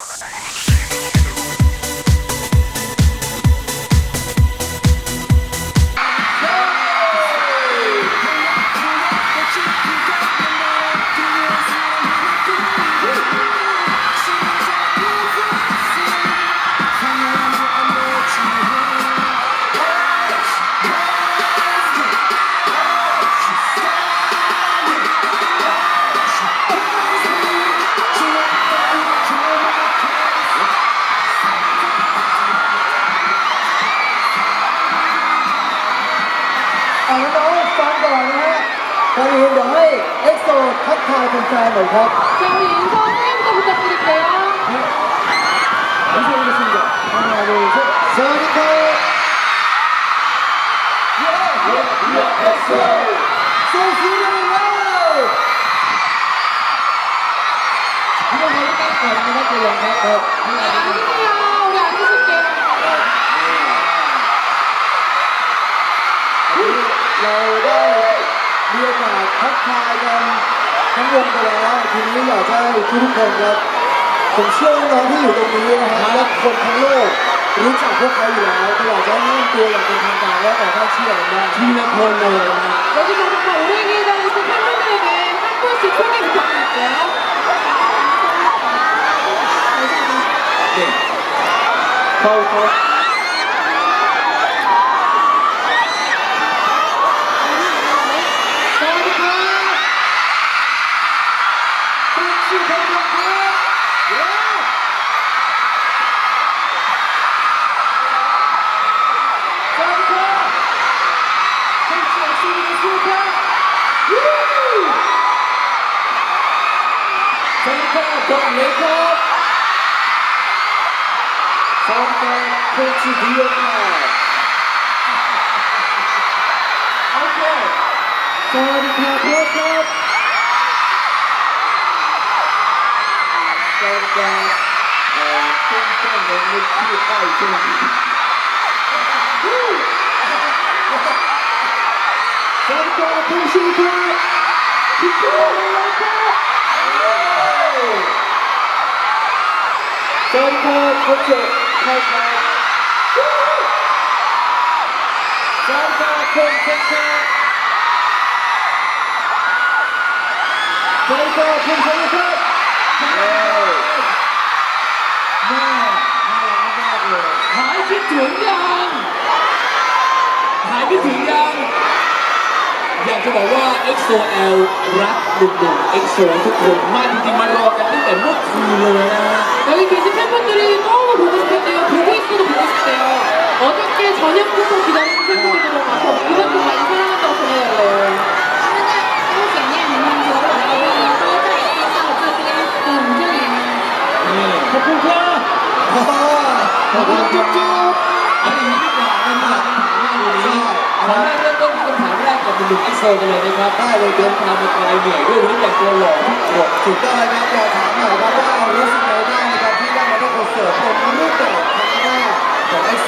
อ่ 엑소 카타 등장을 것. 자, 우리 인사 쌤도 부탁드릴게요. 인사드리겠습니다. 하나, 둘, 셋. 사니카! 예! 예! 예! 엑소! 소수는 라이브! 이거 뭐였다? 이거 뭐였다? ทักทายกันทั้งวงไปแล้วทีนี้อยากให้ทุกๆคนครับผมเชื่อว่าน้องที่อยู่ตรงนี้นะฮะและคนทั้งโลกรู้จักพวกเขาอยู่แล้วก็อยากจะให้แนะนำตัวอย่างเป็นทางการและออกหน้าที่อะไรบ้างทีละคนเลยนะฮะ 여기서 정말 오래 기다리신 팬분들에게 한 분씩 소개 부탁드릴게요. เขาเขา สวัสดีครับคุณชื่อเดียครับโอเคสวัสดีครับโค้ชครับสวัสดีครับเอ่อคุณเจ้าหนุ่มในชื่ออ้อยเช่นกันสวัสดีครับคุณชื่อครับคุณชื่ออะไรครับสวัสดีครับคุณเจ ไทยแคร์าวสคนเซ็นเตอร์สาวสาวคนเซ็นเตอร์แม่น่ารักมากเลยหายคิดถึงยังหายคิดถึงยัง อยากจะบอกว่า XOL รักหนุ่มๆ XO ทุกคนมากจริงๆมารอกันตั้งแต่เมื่อคืนเลยนะ 여기 계신 팬분들이 너무 보고 싶어 요. 전역 팬분 기다리는 팬분들로 가서 이만큼 많이 사랑한다고 전해 요. ก็เสีอนนี้นี่ ขอบคุที่านนกัลนเลยนะครับได้เลยเดินทางมาไกลเหนื่อยด้วยรู้แต่งตัวหล่อกถูกต้องนะครับอยากถามหน่อยครับว่ารู้สึกไงบ้างในการที่ได้มาเล่นคอนเสิร์ตเป็นรูปแบบ ของเอ็กโ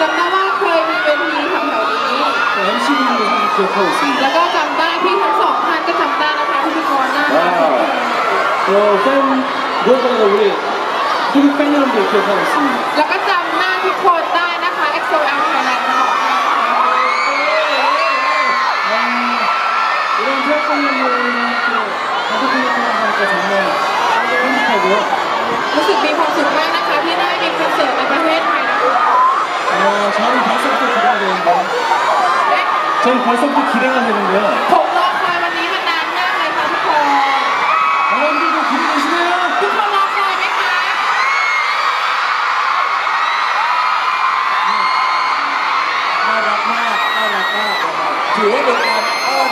จำได้ว่าเคยมีเวทีแถวๆนี้ MC분도 기억하고 있습니다. แล้วก็จำได้พี่ทั้งสองท่านก็จำได้นะคะพิธีกรหน้าตาของเธอ 어, 팬, 무엇보다 우리 한국 팬 여러분들 기억하고 있습니다. แล้วก็ 저는 벌써부터 기대가 되는데요. ผมรอคอยวันนี้มานานมากเลยค่ะทุกคน 여러분들도 기대되시나요? ทุกคนรอคอยไหมคะ น่ารักมาก น่ารักมากนะครับถือว่าเป็นการอ้อน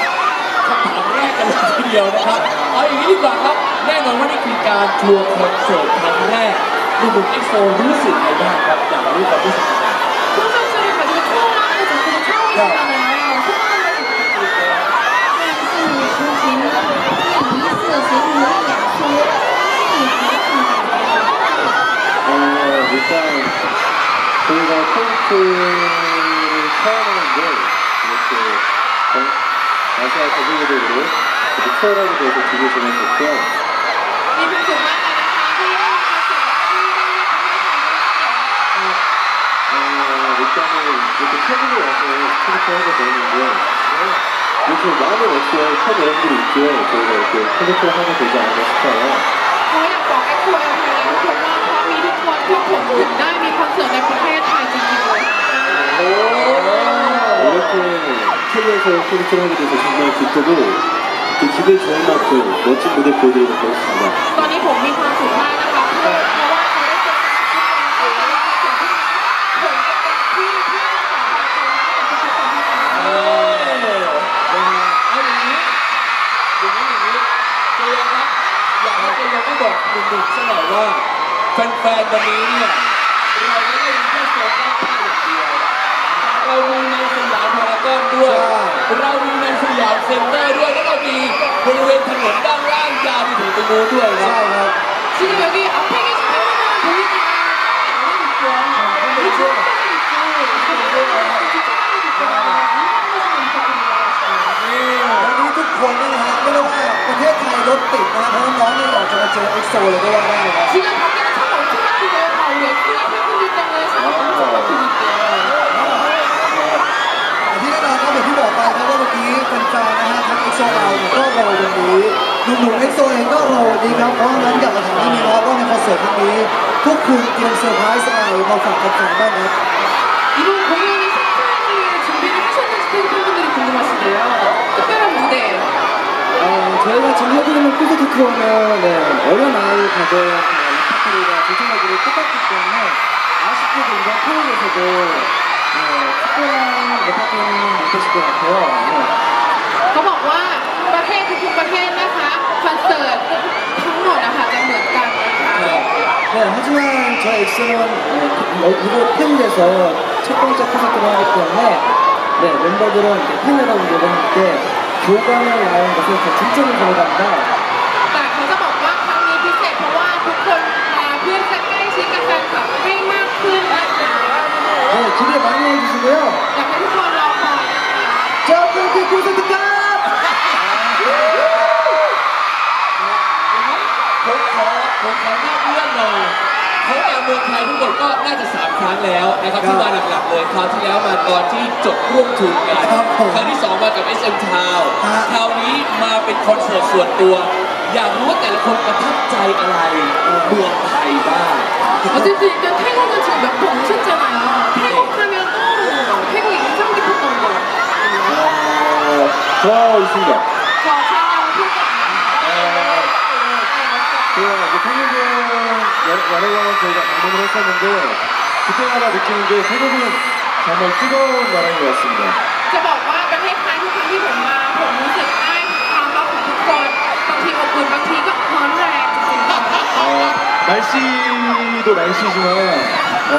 คำถามแรกกันเลยทีเดียวนะครับ เอาอย่างนี้ดีกว่าครับ แน่นอนว่านี่คือการ การทัวร์คอนเสิร์ตครั้งแรกหนุ่มๆเอ็กโซรู้สึกไงบ้างครับอยากรู้ความรู้สึกของ 콘서트를 가지고 처음 하는 게 자체가 처음이잖아요. 소감 어, 일단 저희가 콘서트를 처음 하는데 이렇게 전 아시아 세계적으로 이렇게 투어하게 돼서 되게 정말 좋고요. มีความสุขมากเลยนะคะที่ได้มาคอนเสิร์ตที่ได้เลือกประเทศไทยด้วย 어, 일단은 이렇게 태국에 와서 콘서트 하게 되는데 이렇게 많은 엑소의 팬 여러분들이 있기에 저희가 이렇게 콘서트를 하게 되지 않았나 싶어요. เขาอยากบอกไอ้ทัวร์เองทุกคนว่าเพราะมีทุกคนพวกผมถึงได้มีคอนเสิร์ตในประเทศไทยจริงๆเลย 이렇게 태국에서 콘서트를 하게 돼서 정말 기쁘고 그 기분 좋은 만큼 멋진 무대 보여드리도록 하겠습니다. ตอนนี้ผมมีความสุขมากนะคะเพราะ ว่าแฟนๆวันนี้เนี่ยเราไม่ได้มีแค่โซนด้านข้างอย่างเดียวเรามีในสยามพารากอนด้วย เรามีในสยามเซ็นเตอร์ด้วยแล้วเรามีบริเวณถนนด้านล่างยาวไปถึงตรงโน้นด้วยค ใช่ รับ ครับ 지금 여기 앞 ติดนะเพราะน้องๆเนี่ยอยากจะมาเจอเอ็กโซเลยก็ว่าได้ครับ 지금 밖에는 차가 엄청 막히고요. 다 우리 엑스의 팬분들 때문에 차가 엄청 막히고 있대요. ที่แน่นอนครับอย่างที่บอกไปครับว่าเมื่อกี้แฟนๆนะฮะทั้งเอ็กโซเราเนี่ยก็รอวันนี้หนุ่มๆเอ็กโซเองก็รอวันนี้ครับเพราะฉะนั้นอยากจะถามที่นี่ครับว่าในคอนเสิร์ตครั้งนี้พวกคุณเตรียมเซอร์ไพรส์อะไรมาฝากแฟนๆบ้างครับ 이번 공연을 저희가 지금 해드리는 콘서트 투어는 네, 어린아이 가족 파트리가 조성하기로 똑같기 때문에 아쉽게도 이번 태국에서도 네, 특별한 레파토리는 못 되실 것 같아요. 네. เขาบอกว่าประเทศทุกๆประเทศนะคะคอนเสิร์ตทั้งหมดนะคะจะเหมือนกันนะคะ 네, 하지만 저희 엑스는 네, 이곳 팬에서 첫 번째 콘서트를 하기 때문에 네, 멤버들은 이렇게 팬 여러분들과 함께 교감을 나눈 것에 더 중점을 들어간다. แต่เขาจะบอกว่าครั้งนี้พิเศษเพราะว่าทุกคนมาเพื่อจะใกล้ชิดกับแฟนคลับให้มากขึ้นนะคะ 네, 기대 많이 해주시고요. อยากให้ทุกคนรอคอยนะคะ 자, 콘서트 콘서트 가! ผมขอผมขอแนบเรื่องหน่อย เขามาเมืองไทยทั้งหมดก็น่าจะสามครั้งแล้วนะครับที่มาหลักๆเลยคราวที่แล้วมาตอนที่จดร่วมทุนกัน ครับผม ครั้งที่สองมากับ SM Town ฮะ คราวนี้มาเป็นคอนเสิร์ตส่วนตัว อยากรู้ว่าแต่ละคนประทับใจอะไรเมืองไทยบ้าง 어쨌든 일단 태국은 지금 몇 번 오셨잖아요. 태국 하면 떠오르는 거, 태국 인상 깊었던 거. 어, 저 있습니다. 여러, 여러 번 저희가 방문을 했었는데 그때마다 느끼는 게 태국은 정말 뜨거운 나라인 것 같습니다. จะบอกว่าประเทศไทยทุกครั้งที่ผมมา ผมรู้สึกได้ความรักของทุกคนบางทีอบอุ่นบางทีก็ร้อนแรงจริงๆค่ะ 어, 날씨도 날씨지만 어,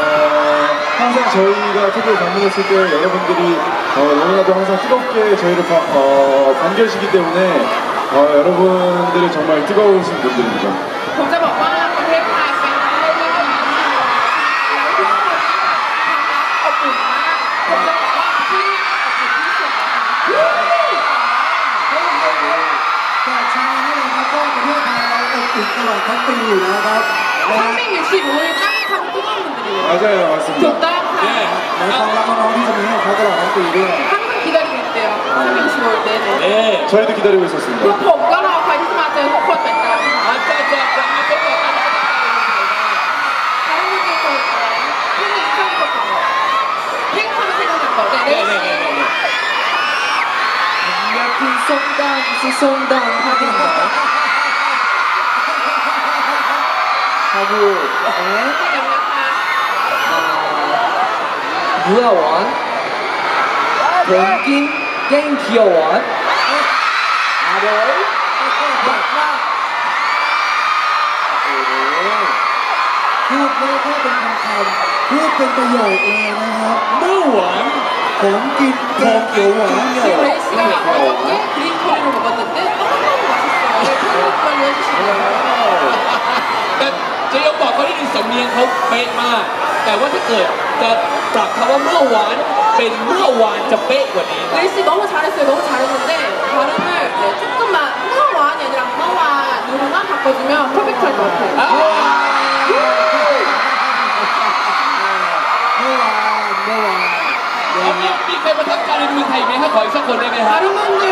항상 저희가 태국에 방문했을 때 여러분들이 어, 너무나도 항상 뜨겁게 저희를 바, 어, 반겨주시기 때문에 어, 여러분들이 정말 뜨거우신 분들입니다. เนี่ย ในความรักน้องๆที่จะมีให้เขาตลอดทั้งปีด้วย 항상 기다리고 있대요. 365일 내내. เอ๊ะ 저희도 기다리고 있었습니다. 그럼 봄과 과일 스마트 코코 뺐다. อาจจะจะจะมีคนบอกกันว่าจะไปเมืองไทยบ้าง 다른 분들도 팬이 인상 깊었던 거. 팬하면 생각난 거. 네, เน่ 네, เน่เน่ 네. เน่ 약간 송당, 송당 하는 거. 하고, 네. 생각났다. 무야원, 뱅긴, 갱 귀여원, 아럴, 막막, พูดไม่ได้แค่เป็นคำคำพูดเป็นประโยคเลยนะครับ เมื่อหวาน ผมกินแกงเขียวหวานเนี่ย 지금 레이 씨가 어저께 그린 커리를 먹었는데 너무너무 맛있어요. 편집관리 해주시더라고요. แต่เจะยงบอกเขาที่ดิสำเนียงเขาเป๊ะมาก แต่ว่าถ้าเกิดจะ ปรับคำว่าเมื่อวานเป็นเมื่อวานจะเป๊ะกว่านี้ 레이 씨 너무 잘했어요. 너무 잘했는데 발음을 네, 조금만 มื่อวาน이 아니라 มื่อวาน누구만 바꿔주면 퍼펙트할 것 같아요. อ่า เมื่อวานเมื่อวาน เอามีมีใครประทับใจในเมืองไทยไหมฮะขออีกสักคนได้ไหมฮะ 다른 분들